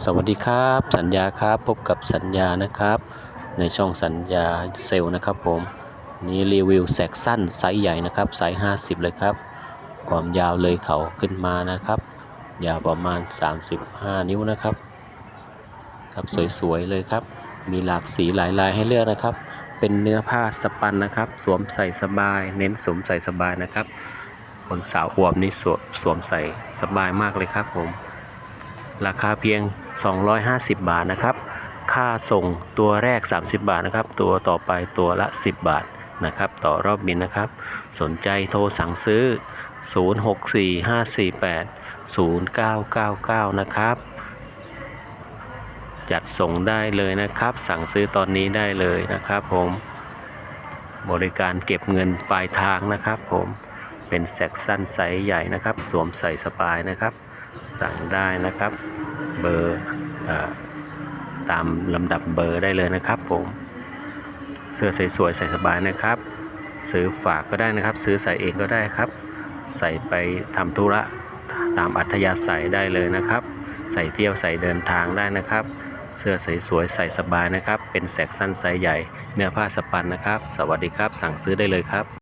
สวัสดีครับ สัญญาครับพบกับสัญญานะครับ ในช่องสัญญาเซลล์นะครับผมนี้รีวิวแสกสั้นไซส์ใหญ่นะครับไซส์50 เลยครับ ความยาวเลยเขาขึ้นมานะครับ ยาวประมาณ 35 นิ้วนะครับครับสวยๆเลยครับ มีหลากสีหลายลายให้เลือกนะครับ เป็นเนื้อผ้าสปันนะครับ สวมใส่สบาย เน้นสวมใส่สบายนะครับ คนสาวอวบนี่สวมสวมใส่สบายมากเลยครับผมราคาเพียง 250 บาทนะครับ ค่าส่งตัวแรก 30 บาทนะครับ ตัวต่อไปตัวละ 10 บาทนะครับ ต่อรอบบินนะครับ สนใจโทรสั่งซื้อ 0645480999 นะครับ จัดส่งได้เลยนะครับ สั่งซื้อตอนนี้ได้เลยนะครับผม บริการเก็บเงินปลายทางนะครับผม เป็นแซกสั้นไซส์ใหญ่นะครับ สวมใส่สบายนะครับ สั่งได้นะครับ เบอร์ตามลำดับเบอร์ได้เลยนะครับผมเสื้อสวยๆใส่สบายนะครับ ซื้อฝากก็ได้นะครับ ซื้อใส่เองก็ได้ครับ ใส่ไปทำธุระตามอัธยาศัยได้เลยนะครับ ใส่เที่ยวใส่เดินทางได้นะครับ เสื้อสวยๆใส่สบายนะครับ เป็นแสกสั้นไซส์ใหญ่ เนื้อผ้าสปันนะครับ สวัสดีครับ สั่งซื้อได้เลยครับ